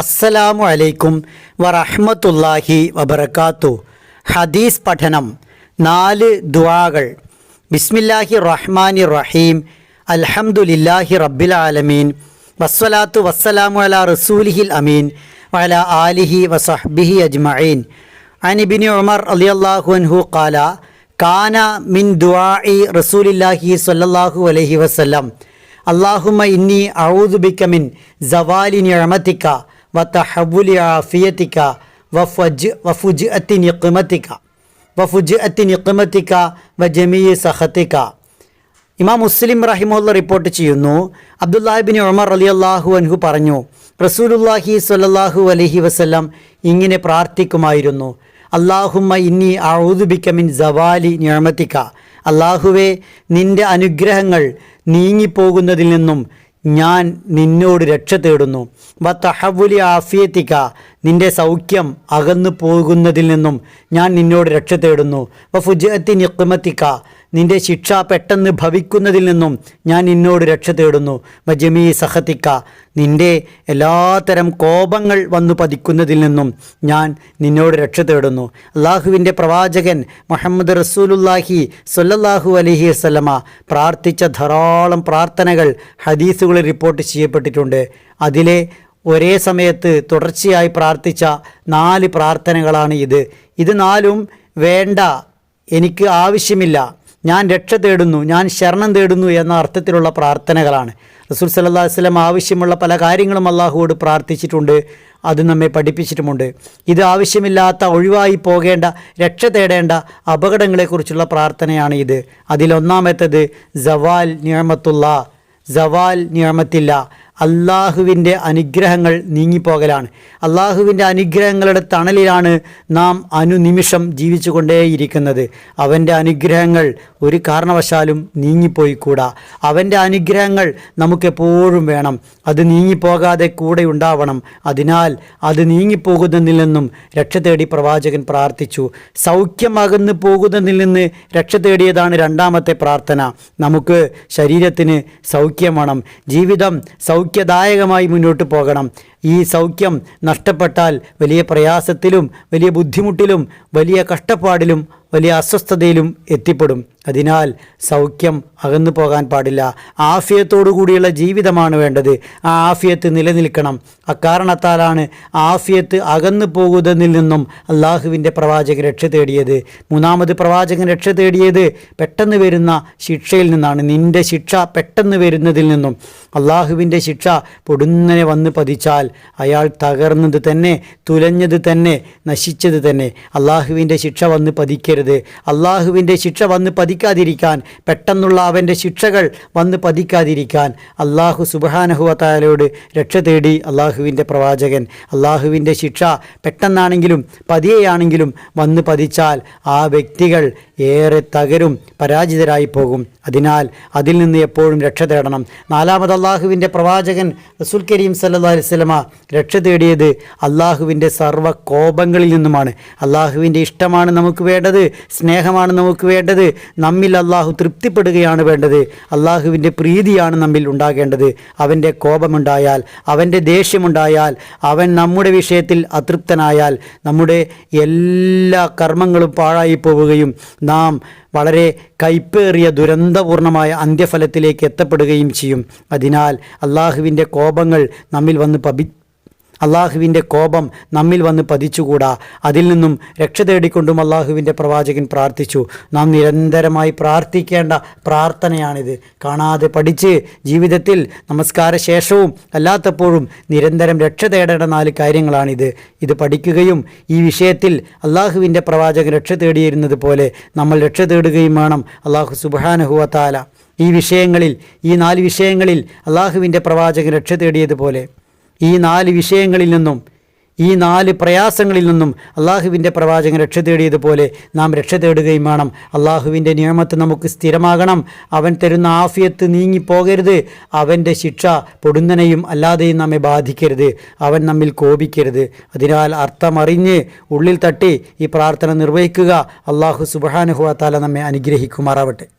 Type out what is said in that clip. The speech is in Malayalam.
അസ്സലാമു അലൈക്കും വറഹ്മത്തുല്ലാഹി വബർക്കാത്തു ഹദീസ് പഠനം നാല് ദുവാകൾ ബിസ്മില്ലാഹി റഹ്മാനി റഹീം. അൽഹംദുലില്ലാഹി റബ്ബിൽ ആലമീൻ. വസ്വലാത്തു വസ്സലാമു അല റസൂലിഹിൽ അമീൻ. വല ആലിഹി വസഹ്ബിഹി അജ്മഈൻ. അനിബിനി ഉമർ അലിയല്ലാഹു അൻഹു കാല കാന മിൻ ദുആഇ റസൂലില്ലാഹി സ്വല്ലല്ലാഹു അലൈഹി വസല്ലം. അള്ളാഹുമ ഇന്നി ഔദുബിക്ക മിൻ ജവാലി നിഴമത്തിക്ക വത്തഹബുലി ആഫിയത്തിക്ക വഫജ് വഫുജ് അത്തിനി കിമത്തിക്ക വഫുജ് അത്തിനി കിമത്തിക്ക വ ജമീ സഹത്തിക്ക ഇമാം മുസ്ലിം റഹിമുള്ള റിപ്പോർട്ട് ചെയ്യുന്നു. അബ്ദുല്ലാഹിബിൻ ഉമർ അലി അള്ളാഹു അൻഹു പറഞ്ഞു റസൂലുല്ലാഹി സ്വല്ലല്ലാഹു അലഹി വസ്ല്ലാം ഇങ്ങനെ പ്രാർത്ഥിക്കുമായിരുന്നു. അള്ളാഹുമ്മ ഇന്നി ഔദുബിക്ക മിൻ ജവാലി ഞാമത്തിക്ക അള്ളാഹുവേ നിന്റെ അനുഗ്രഹങ്ങൾ നീങ്ങിപ്പോകുന്നതിൽ നിന്നും ഞാൻ നിന്നോട് രക്ഷ തേടുന്നു. വ തഹവുലി ആഫിയത്തിക്ക നിന്റെ സൗഖ്യം അകന്നു പോകുന്നതിൽ നിന്നും ഞാൻ നിന്നോട് രക്ഷ തേടുന്നു. വ ഫുജത്തി നിക്കുമത്തിക്ക നിന്റെ ശിക്ഷ പെട്ടെന്ന് ഭവിക്കുന്നതിൽ നിന്നും ഞാൻ നിന്നോട് രക്ഷ തേടുന്നു. വജമീ സഹത്തിക്ക നിന്റെ എല്ലാത്തരം കോപങ്ങൾ വന്നു പതിക്കുന്നതിൽ നിന്നും ഞാൻ നിന്നോട് രക്ഷ തേടുന്നു. അള്ളാഹുവിന്റെ പ്രവാചകൻ മുഹമ്മദ് റസൂലുല്ലാഹി സൊല്ലാഹു അലഹി വസ്ലമ പ്രാർത്ഥിച്ച ധാരാളം പ്രാർത്ഥനകൾ ഹദീസുകളിൽ റിപ്പോർട്ട് ചെയ്യപ്പെട്ടിട്ടുണ്ട്. അതിലെ ഒരേ സമയത്ത് തുടർച്ചയായി പ്രാർത്ഥിച്ച നാല് പ്രാർത്ഥനകളാണ് ഇത്. ഇത് നാലും വേണ്ട എനിക്ക് ആവശ്യമില്ല. ഞാൻ രക്ഷ തേടുന്നു ഞാൻ ശരണം തേടുന്നു എന്ന അർത്ഥത്തിലുള്ള പ്രാർത്ഥനകളാണ്. റസൂൽ സല്ലാ വസ്ലം ആവശ്യമുള്ള പല കാര്യങ്ങളും അള്ളാഹുവോട് പ്രാർത്ഥിച്ചിട്ടുണ്ട് അത് നമ്മെ പഠിപ്പിച്ചിട്ടുമുണ്ട്. ഇത് ആവശ്യമില്ലാത്ത ഒഴിവായി പോകേണ്ട രക്ഷ തേടേണ്ട അപകടങ്ങളെക്കുറിച്ചുള്ള പ്രാർത്ഥനയാണ് ഇത്. അതിലൊന്നാമത്തേത് ജവാൽ നിയമത്തുള്ള ജവാൽ നിയമത്തില്ല. അള്ളാഹുവിന്റെ അനുഗ്രഹങ്ങൾ നീങ്ങിപ്പോകലാണ്. അള്ളാഹുവിന്റെ അനുഗ്രഹങ്ങളുടെ തണലിലാണ് നാം അനുനിമിഷം ജീവിച്ചു കൊണ്ടേയിരിക്കുന്നത് അവന്റെ അനുഗ്രഹങ്ങൾ ഒരു കാരണവശാലും നീങ്ങിപ്പോയിക്കൂടാ. അവന്റെ അനുഗ്രഹങ്ങൾ നമുക്കെപ്പോഴും വേണം. അത് നീങ്ങിപ്പോകാതെ കൂടെ ഉണ്ടാവണം. അതിനാൽ അത് നീങ്ങിപ്പോകുന്നതിൽ നിന്നും രക്ഷ തേടി പ്രവാചകൻ പ്രാർത്ഥിച്ചു. സൗഖ്യമാകുന്നു പോകുന്നതിൽ നിന്ന് രക്ഷ തേടിയതാണ് രണ്ടാമത്തെ പ്രാർത്ഥന. നമുക്ക് ശരീരത്തിന് സൗഖ്യം വേണം. ജീവിതം സൗഖ്യദായകമായി മുന്നോട്ട് പോകണം. ഈ സൗഖ്യം നഷ്ടപ്പെട്ടാൽ വലിയ പ്രയാസത്തിലും വലിയ ബുദ്ധിമുട്ടിലും വലിയ കഷ്ടപ്പാടിലും വലിയ അസ്വസ്ഥതയിലും എത്തിപ്പെടും. അതിനാൽ സൗഖ്യം അകന്നു പോകാൻ പാടില്ല. ആഫിയത്തോടു കൂടിയുള്ള ജീവിതമാണ് വേണ്ടത്. ആ ആഫിയത്ത് നിലനിൽക്കണം. അക്കാരണത്താലാണ് ആഫിയത്ത് അകന്നു പോകുന്നതിൽ നിന്നും അള്ളാഹുവിന്റെ പ്രവാചകൻ രക്ഷ തേടിയത്. മൂന്നാമത് പ്രവാചകൻ രക്ഷ തേടിയത് പെട്ടെന്ന് വരുന്ന ശിക്ഷയിൽ നിന്നാണ്. നിന്റെ ശിക്ഷ പെട്ടെന്ന് വരുന്നതിൽ നിന്നും. അള്ളാഹുവിന്റെ ശിക്ഷ പൊടുന്നനെ വന്ന് പതിച്ചാൽ അയാൾ തകർന്നത് തന്നെ തുലഞ്ഞത് തന്നെ നശിച്ചത് തന്നെ. അള്ളാഹുവിന്റെ ശിക്ഷ വന്ന് പതിക്കരുത്. അള്ളാഹുവിന്റെ ശിക്ഷ വന്ന് പതിക്കാതിരിക്കാൻ പെട്ടെന്നുള്ള അവന്റെ ശിക്ഷകൾ വന്ന് പതിക്കാതിരിക്കാൻ അള്ളാഹു സുബഹാനഹുവത്തായാലോട് രക്ഷ തേടി അള്ളാഹുവിന്റെ പ്രവാചകൻ. അള്ളാഹുവിന്റെ ശിക്ഷ പെട്ടെന്നാണെങ്കിലും പതിയെയാണെങ്കിലും വന്ന് പതിച്ചാൽ ആ വ്യക്തികൾ ഏറെ തകരും പരാജിതരായി പോകും. അതിനാൽ അതിൽ നിന്ന് എപ്പോഴും രക്ഷ തേടണം. നാലാമത് അള്ളാഹുവിന്റെ പ്രവാചകൻ റസുൽ കരീം സല്ലാ അലിസ്ലമ രക്ഷ തേടിയത് അള്ളാഹുവിന്റെ സർവ കോപങ്ങളിൽ നിന്നുമാണ്. അള്ളാഹുവിന്റെ ഇഷ്ടമാണ് നമുക്ക് വേണ്ടത്. സ്നേഹമാണ് നമുക്ക് വേണ്ടത്. നമ്മിൽ അള്ളാഹു തൃപ്തിപ്പെടുകയാണ് വേണ്ടത്. അള്ളാഹുവിന്റെ പ്രീതിയാണ് നമ്മിൽ ഉണ്ടാകേണ്ടത്. അവന്റെ കോപമുണ്ടായാൽ അവന്റെ ദേഷ്യമുണ്ടായാൽ അവൻ നമ്മുടെ വിഷയത്തിൽ അതൃപ്തനായാൽ നമ്മുടെ എല്ലാ കർമ്മങ്ങളും പാഴായി പോവുകയും നാം വളരെ കൈപ്പേറിയ ദുരന്തപൂർണമായ അന്ത്യഫലത്തിലേക്ക് എത്തപ്പെടുകയും ചെയ്യും. അതിനാൽ അള്ളാഹുവിന്റെ കോപങ്ങൾ നമ്മിൽ വന്ന് പബി അള്ളാഹുവിന്റെ കോപം നമ്മിൽ വന്ന് പതിച്ചുകൂടാ. അതിൽ നിന്നും രക്ഷ തേടിക്കൊണ്ടും അള്ളാഹുവിന്റെ പ്രവാചകൻ പ്രാർത്ഥിച്ചു. നാം നിരന്തരമായി പ്രാർത്ഥിക്കേണ്ട പ്രാർത്ഥനയാണിത്. കാണാതെ പഠിച്ച് ജീവിതത്തിൽ നമസ്കാര ശേഷവും അല്ലാത്തപ്പോഴും നിരന്തരം രക്ഷ തേടേണ്ട നാല് കാര്യങ്ങളാണിത്. ഇത് പഠിക്കുകയും ഈ വിഷയത്തിൽ അള്ളാഹുവിന്റെ പ്രവാചകൻ രക്ഷ തേടിയിരുന്നത് പോലെ നമ്മൾ രക്ഷ തേടുകയും വേണം. അള്ളാഹു സുബാനഹുവത്താല ഈ വിഷയങ്ങളിൽ ഈ നാല് വിഷയങ്ങളിൽ അള്ളാഹുവിന്റെ പ്രവാചകൻ രക്ഷ തേടിയതുപോലെ ഈ നാല് വിഷയങ്ങളിൽ നിന്നും ഈ നാല് പ്രയാസങ്ങളിൽ നിന്നും അള്ളാഹുവിന്റെ പ്രവാചകൻ രക്ഷ തേടിയതുപോലെ നാം രക്ഷ തേടുകയും വേണം. അള്ളാഹുവിന്റെ നിയമത്ത് നമുക്ക് സ്ഥിരമാകണം. അവൻ തരുന്ന ആഫിയത്ത് നീങ്ങിപ്പോകരുത്. അവന്റെ ശിക്ഷ പൊടുന്നനെയും അല്ലാതെയും നമ്മെ ബാധിക്കരുത്. അവൻ നമ്മിൽ കോപിക്കരുത്. അതിനാൽ അർത്ഥമറിഞ്ഞ് ഉള്ളിൽ തട്ടി ഈ പ്രാർത്ഥന നിർവഹിക്കുക. അള്ളാഹു സുബാനുഹുവാത്താല താല നമ്മെ അനുഗ്രഹിക്കുമാറാവട്ടെ.